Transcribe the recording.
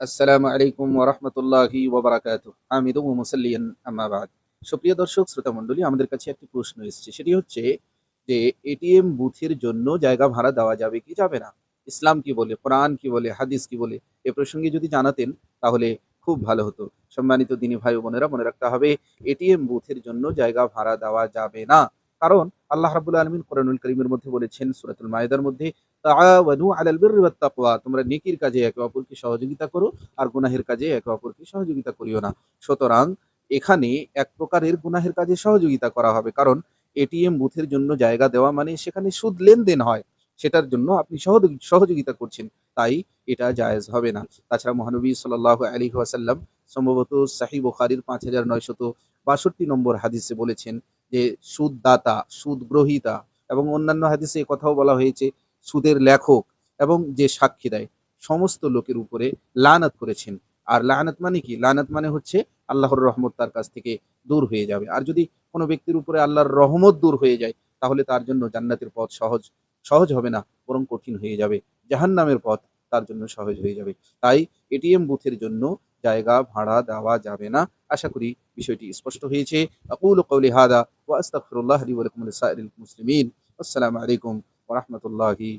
আসসালামু আলাইকুম ওরহমতুল্লাহি ওবরাকাত হামিদ ও মুসাল্লিয়ান আম্মাবাদ সুপ্রিয় দর্শক, শ্রোতা মণ্ডলী, আমাদের কাছে একটি প্রশ্ন এসেছে। সেটি হচ্ছে যে এটিএম বুথের জন্য জায়গা ভাড়া দেওয়া যাবে কি যাবে না? ইসলাম কি বলে, কোরআন কি বলে, হাদিস কি বলে, এ প্রসঙ্গে যদি জানাতেন, তাহলে খুব ভালো হতো। সম্মানিত দিনী ভাই বোনেরা, মনে রাখতে হবে এটিএম বুথের জন্য জায়গা ভাড়া দেওয়া যাবে না। কারণ আল্লাহ রাবুল আলমিন কোরআনুল করিমের মধ্যে বলেছেন সুরাতুল মায়েদার মধ্যে আলাল তোমরা নেকির কাজে একে অপরকে সহযোগিতা করো আর গুনাহের কাজে একে অপরকে সহযোগিতা করিও না। সুতরাং এখানে এক প্রকারের গুনাহের কাজে সহযোগিতা করা হবে, কারণ এটিএম বুথের জন্য জায়গা দেওয়া মানে সেখানে সুদ লেনদেন হয়, সেটার জন্য আপনি সহযোগি- সহযোগিতা করছেন, তাই এটা জায়েজ হবে না। তাছাড়া মহানবী সাল্লাহ আলী ওয়াসাল্লাম সম্ভবত সাহি বুখারির পাঁচ হাজার নয়শত বাষট্টি নম্বর হাদিসে বলেছেন যে সুদদাতা সুদ গ্রহিতা এবং অন্যান্য হাদিসে কথাও বলা হয়েছে, সুদের লেখক এবং যে সাক্ষী দেয়, সমস্ত লোকের উপরে লানত করেছেন। আর লানত মানে কি? লানত মানে হচ্ছে আল্লাহর রহমত তার কাছ থেকে দূর হয়ে যাবে। আর যদি কোনো ব্যক্তির উপরে আল্লাহর রহমত দূর হয়ে যায়, তাহলে তার জন্য জান্নাতের পথ সহজ সহজ হবে না, বরং কঠিন হয়ে যাবে। জাহান্নামের পথ তার জন্য সহজ হয়ে যাবে। তাই এটিএম বুথের জন্য জায়গা ভাড়া দেওয়া যাবে না। আশা করি বিষয়টি স্পষ্ট হয়েছে। আকুল কৌলি হাদা ওয়া আস্তাগফিরুল্লাহ লি মুসলিমিন। আসসালামু আলাইকুম ওয়া রাহমাতুল্লাহি